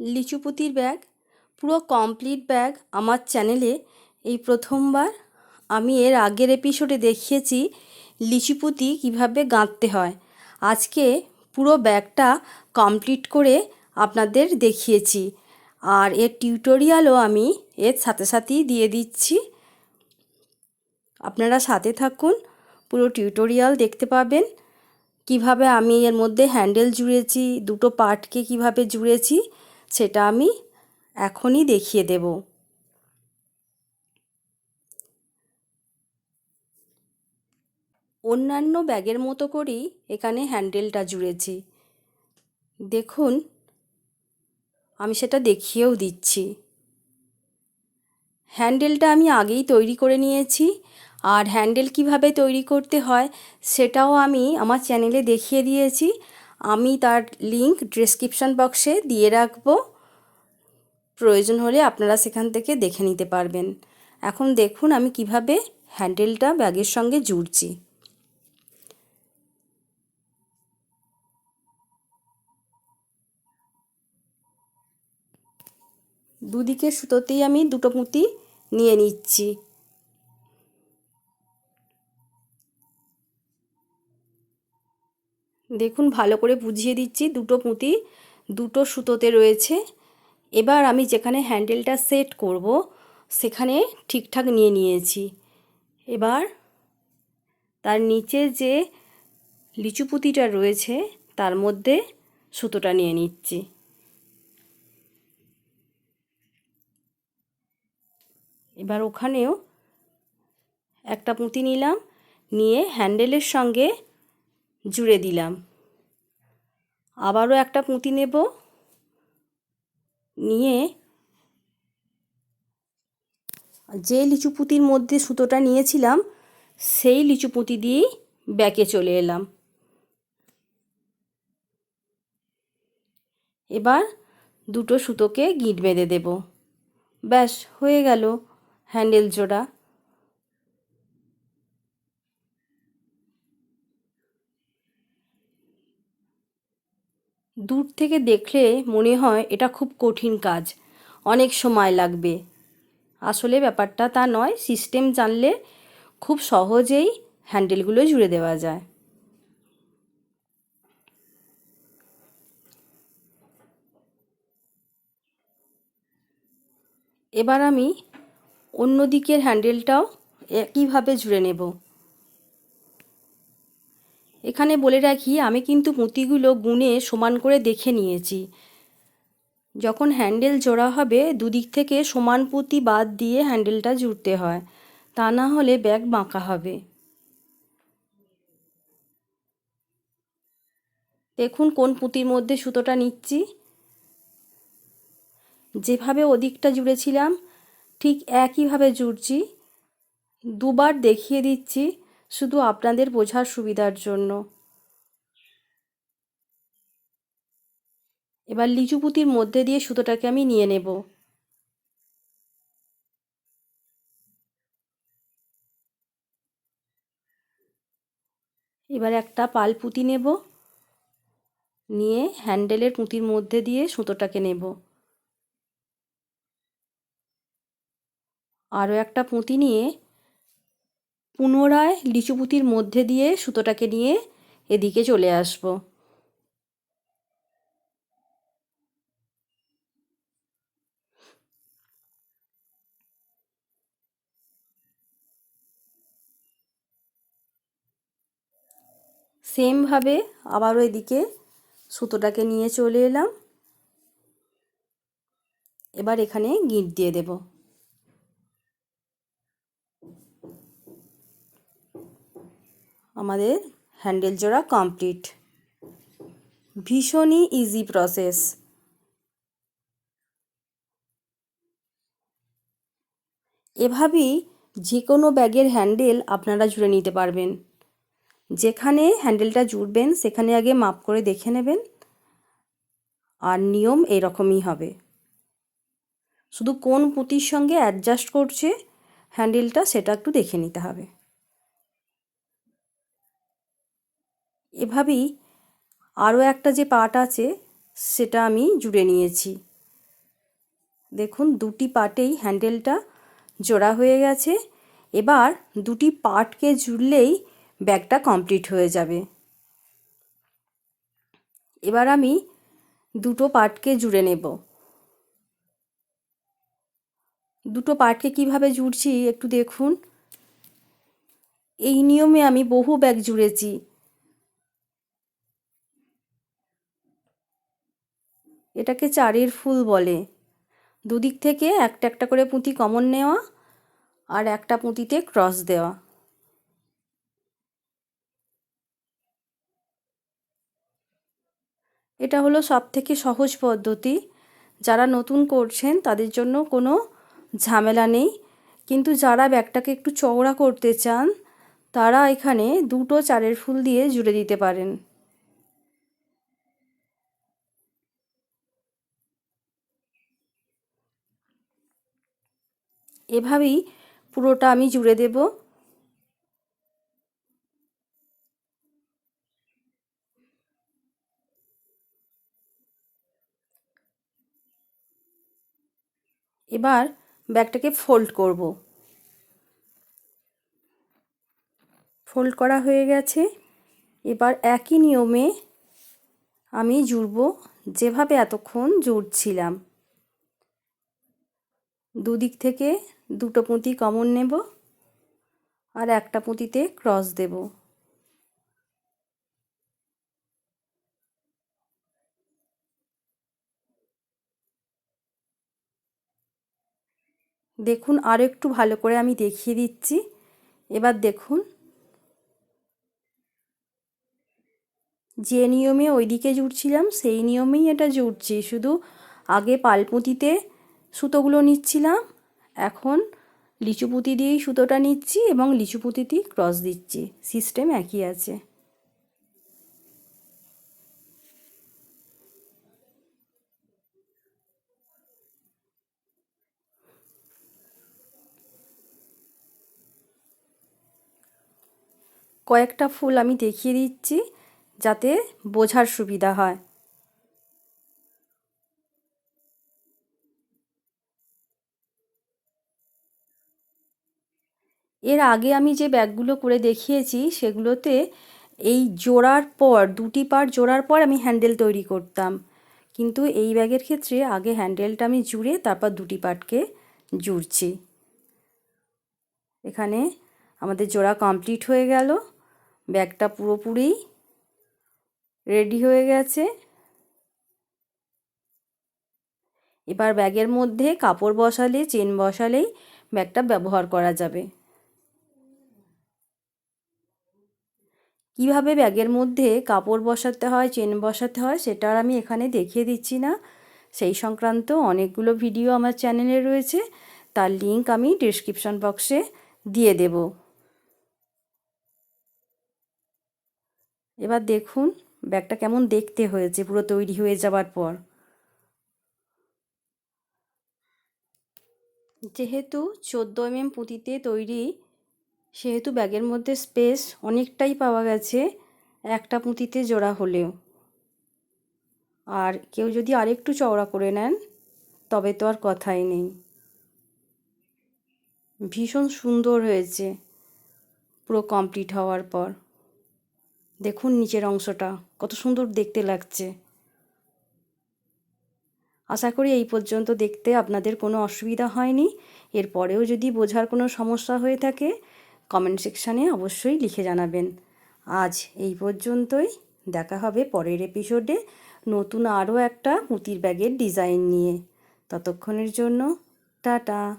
লিচুপুতির bag, পুরো complete bag আমার চ্যানেলে এই প্রথমবার আমি এর আগের এপিসোডে দেখিয়েছি লিচুপুতি কীভাবে গাঁথতে হয়। আজকে পুরো ব্যাগটা কমপ্লিট করে আপনাদের দেখিয়েছি। আর এর টিউটোরিয়ালও আমি এর সাথে সাথেই দিয়ে দিচ্ছি। আপনারা সাথে থাকুন, পুরো টিউটোরিয়াল দেখতে পাবেন। কীভাবে আমি এর মধ্যে হ্যান্ডেল জুড়েছি, দুটো পার্টকে কীভাবে জুড়েছি সেটা আমি এখনই দেখিয়ে দেব। অন্যান্য ব্যাগের মতো করেই এখানে হ্যান্ডেলটা জুড়েছি। দেখুন, আমি সেটা দেখিয়েও দিচ্ছি। হ্যান্ডেলটা আমি আগেই তৈরি করে নিয়েছি আর হ্যান্ডেল কীভাবে তৈরি করতে হয় সেটাও আমি আমার চ্যানেলে দেখিয়ে দিয়েছি। আমি তার লিংক ডেসক্রিপশান বক্সে দিয়ে রাখব। প্রয়োজন হলে আপনারা সেখান থেকে দেখে নিতে পারবেন। এখন দেখুন আমি কীভাবে হ্যান্ডেলটা ব্যাগের সঙ্গে জুড়ছি। দুদিকের সুতোতেই আমি দুটো পুঁতি নিয়ে নিচ্ছি। দেখুন, ভালো করে বুঝিয়ে দিচ্ছি। দুটো পুঁতি, দুটো সুতোতে রয়েছে। এবার আমি যেখানে হ্যান্ডেলটা সেট করব, সেখানে ঠিকঠাক নিয়ে নিয়েছি। এবার তার নিচে যে লিচু পুঁতিটা রয়েছে, তার মধ্যে সুতোটা নিয়ে নিচ্ছি। এবার ওখানেও একটা পুঁতি নিলাম। নিয়ে হ্যান্ডেলের সঙ্গে জুড়ে দিলাম। আবারও একটা পুঁতি নেব। নিয়ে যে লিচু পুঁতির মধ্যে সুতোটা নিয়েছিলাম, সেই লিচু পুঁতি দিয়েই ব্যাকে চলে এলাম। এবার দুটো সুতোকে গিঁট বেঁধে দেব। ব্যাস, হয়ে গেল হ্যান্ডেল জোড়া। দূর থেকে দেখলে মনে হয় এটা খুব কঠিন কাজ। অনেক সময় লাগবে। আসলে ব্যাপারটা তা নয় সিস্টেম জানলে খুব সহজেই হ্যান্ডেলগুলো জুড়ে দেওয়া যায়। এবার আমি অন্য দিকের হ্যান্ডেলটাও একইভাবে জুড়ে নেব? এখানে বলে রাখি, আমি কিন্তু পুঁতিগুলো গুনে সমান করে দেখে নিয়েছি। যখন হ্যান্ডেল জোড়া হবে, দুদিক থেকে সমান পুঁতি বাদ দিয়ে হ্যান্ডেলটা জুড়তে হয়। তা না হলে ব্যাগ বাঁকা হবে। দেখুন কোন পুঁতির মধ্যে সুতোটা নিচ্ছি। যেভাবে ওদিকটা জুড়েছিলাম, ঠিক একইভাবে জুড়ছি। দুবার দেখিয়ে দিচ্ছি। শুধু আপনাদের বোঝার সুবিধার জন্য। এবার লিচু পুঁতির মধ্যে দিয়ে সুতোটাকে আমি নিয়ে নেব। এবার একটা পাল পুঁতি নেব। নিয়ে হ্যান্ডেলের পুঁতির মধ্যে দিয়ে সুতোটাকে নেব। আরও একটা পুঁতি নিয়ে পুনরায় লিচু পুঁতির মধ্যে দিয়ে সুতোটাকে নিয়ে এদিকে চলে আসব। সেমভাবে আবারও এদিকে সুতোটাকে নিয়ে চলে এলাম। এবার এখানে গিঁট দিয়ে দেব। আমাদের হ্যান্ডেল জোড়া কমপ্লিট। ভীষণই ইজি প্রসেস এভাবেই যে কোনো ব্যাগের হ্যান্ডেল আপনারা জুড়ে নিতে পারবেন। যেখানে হ্যান্ডেলটা জুড়বেন, সেখানে আগে মাপ করে দেখে নেবেন। আর নিয়ম এরকমই হবে। শুধু কোন পুঁতির সঙ্গে অ্যাডজাস্ট করছে, হ্যান্ডেলটা সেটা একটু দেখে নিতে হবে। এভাবেই আরও একটা যে পার্ট আছে, সেটা আমি জুড়ে নিয়েছি। দেখুন, দুটি পার্টেই হ্যান্ডেলটা জোড়া হয়ে গেছে। এবার দুটি পার্টকে জুড়লেই ব্যাগটা কমপ্লিট হয়ে যাবে। এবার আমি দুটো পার্টকে জুড়ে নেব। দুটো পার্টকে কীভাবে জুড়ছি একটু দেখুন। এই নিয়মে আমি বহু ব্যাগ জুড়েছি। এটাকে চারের ফুল বলে। দুদিক থেকে একটা একটা করে পুঁতি কমন নেওয়া আর একটা পুঁতিতে ক্রস দেওয়া। এটা হলো সব থেকে সহজ পদ্ধতি। যারা নতুন করছেন, তাদের জন্য কোনো ঝামেলা নেই। কিন্তু যারা ব্যাগটাকে একটু চওড়া করতে চান, তারা এখানে দুটো চারের ফুল দিয়ে জুড়ে দিতে পারেন। এভাবেই পুরোটা আমি জুড়ে দেব। এবার ব্যাগটাকে ফোল্ড করব। ফোল্ড করা হয়ে গেছে। এবার একই নিয়মে আমি জুড়ব যেভাবে এতক্ষণ জুড়ছিলাম। দুদিক থেকে দুটো পুঁতি কমন নেব আর একটা পুঁতিতে ক্রস দেব। দেখুন আরও একটু ভালো করে আমি দেখিয়ে দিচ্ছি। এবার দেখুন। যে নিয়মে ওইদিকে জুড়ছিলাম, সেই নিয়মেই এটা জুড়ছি। শুধু আগে পালপুঁতিতে সুতোগুলো নিচ্ছিলাম এখন লিচু পুঁতি দিয়েই সুতোটা নিচ্ছি এবং লিচু পুঁতিতেই ক্রস দিচ্ছি। সিস্টেম একই আছে। কয়েকটা ফুল আমি দেখিয়ে দিচ্ছি যাতে বোঝার সুবিধা হয়। এর আগে আমি যে ব্যাগগুলো করে দেখিয়েছি, সেগুলোতে এই জোড়ার পর, দুটি পার্ট জোড়ার পর আমি হ্যান্ডেল তৈরি করতাম। কিন্তু এই ব্যাগের ক্ষেত্রে আগে হ্যান্ডেলটা আমি জুড়ে, তারপর দুটি পার্টকে জুড়ছি। এখানে আমাদের জোড়া কমপ্লিট হয়ে গেল। ব্যাগটা পুরোপুরি রেডি হয়ে গেছে। এবার ব্যাগের মধ্যে কাপড় বসালে, চেন বসালেই ব্যাগটা ব্যবহার করা যাবে। কীভাবে ব্যাগের মধ্যে কাপড় বসাতে হয়, চেন বসাতে হয়, সেটা আর আমি এখানে দেখিয়ে দিচ্ছি না। সেই সংক্রান্ত অনেকগুলো ভিডিও আমার চ্যানেলে রয়েছে, তার লিংক আমি ডিসক্রিপশন বক্সে দিয়ে দেব। এবার দেখুন, ব্যাগটা কেমন দেখতে হয়েছে, পুরো তৈরি হয়ে যাওয়ার পর। যেহেতু চোদ্দ এমএম পুঁতিতে তৈরি সেহেতু ব্যাগের মধ্যে স্পেস অনেকটাই পাওয়া গেছে একটা পুঁতিতে জোড়া হলেও। আর কেউ যদি আরেকটু চওড়া করে নেন, তবে তো আর কথাই নেই। ভীষণ সুন্দর হয়েছে পুরো কমপ্লিট হওয়ার পর। দেখুন নিচের অংশটা, কত সুন্দর দেখতে লাগছে। আশা করি এই পর্যন্ত দেখতে আপনাদের কোনো অসুবিধা হয়নি। এরপরেও যদি বোঝার কোনো সমস্যা হয়ে থাকে কমেন্ট সেকশানে অবশ্যই লিখে জানাবেন। আজ এই পর্যন্তই। দেখা হবে পরের এপিসোডে নতুন আরও একটা পুঁতির ব্যাগের ডিজাইন নিয়ে। ততক্ষণের জন্য টাটা।